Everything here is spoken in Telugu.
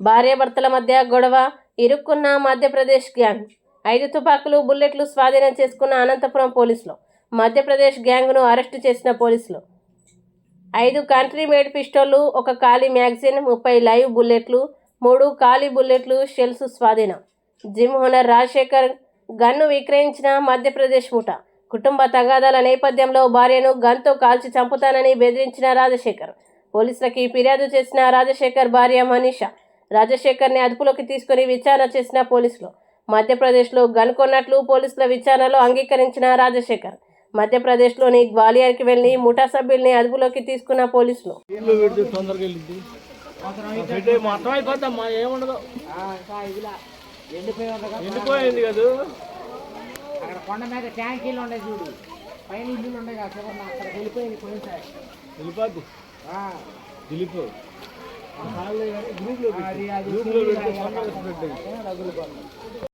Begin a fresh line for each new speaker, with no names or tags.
భార్యాభర్తల మధ్య గొడవ ఇరుక్కున్న మధ్యప్రదేశ్ గ్యాంగ్. ఐదు తుపాకులు బుల్లెట్లు స్వాధీనం చేసుకున్న అనంతపురం పోలీసులు. మధ్యప్రదేశ్ గ్యాంగ్ను అరెస్టు చేసిన పోలీసులు. ఐదు కంట్రీ మేడ్ పిస్టోళ్ళు ఒక ఖాళీ మ్యాగజైన్ ముప్పై లైవ్ బుల్లెట్లు మూడు ఖాళీ బుల్లెట్లు షెల్స్ స్వాధీనం. జిమ్ హోనర్ రాజశేఖర్ గన్ను విక్రయించిన మధ్యప్రదేశ్ ముఠ కుటుంబ తగాదాల నేపథ్యంలో భార్యను గన్తో కాల్చి చంపుతానని బెదిరించిన రాజశేఖర్. పోలీసులకి ఫిర్యాదు చేసిన రాజశేఖర్ భార్య మనీషా. రాజశేఖర్ని అదుపులోకి తీసుకుని విచారణ చేసిన పోలీసులు. మధ్యప్రదేశ్లో గన్ కొన్నట్లు పోలీసుల విచారణలో అంగీకరించిన రాజశేఖర్. మధ్యప్రదేశ్లోని గ్వాలియర్కి వెళ్ళి ముఠా సభ్యుల్ని అదుపులోకి తీసుకున్న పోలీసులు.
ఇల్లు ఎండిపోయింది కదా.
అక్కడ కొండ మీద ట్యాంకీలు ఉన్నాయి చూడు. పైన ఉన్నాయి కదా అక్కడ వెళ్ళిపోయింది పోయినసారి
వెళ్ళిపోద్ది.
ఆ,
వెళ్ళిపో గ్రూప్ లో